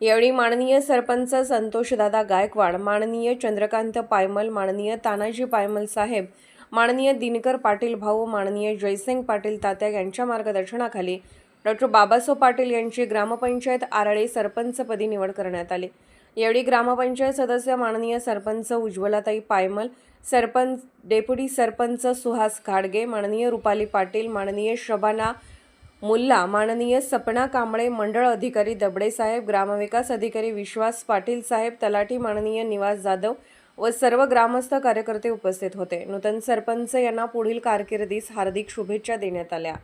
यावेळी माननीय सरपंच संतोषदादा गायकवाड माननीय चंद्रकांत पायमल माननीय तानाजी पायमल साहेब माननीय दिनकर पाटील भाऊ माननीय जयसिंग पाटील तात्या यांच्या मार्गदर्शनाखाली डॉक्टर बाबासाहेब पाटील यांची ग्रामपंचायत आराळे सरपंचपदी निवड करण्यात आली. यावेळी ग्रामपंचायत सदस्य माननीय सरपंच उज्ज्वलाताई पायमल सरपंच डेप्युटी सरपंच सुहास घाडगे माननीय रुपाली पाटील माननीय शबाना मुल्ला माननीय सपना कांबळे मंडळ अधिकारी दबडे साहेब ग्रामविकास अधिकारी विश्वास पाटील साहेब तलाठी माननीय निवास जाधव व सर्व ग्रामस्थ कार्यकर्ते उपस्थित होते. नूतन सरपंच यांना पुढील कारकिर्दीस हार्दिक शुभेच्छा देण्यात आल्या.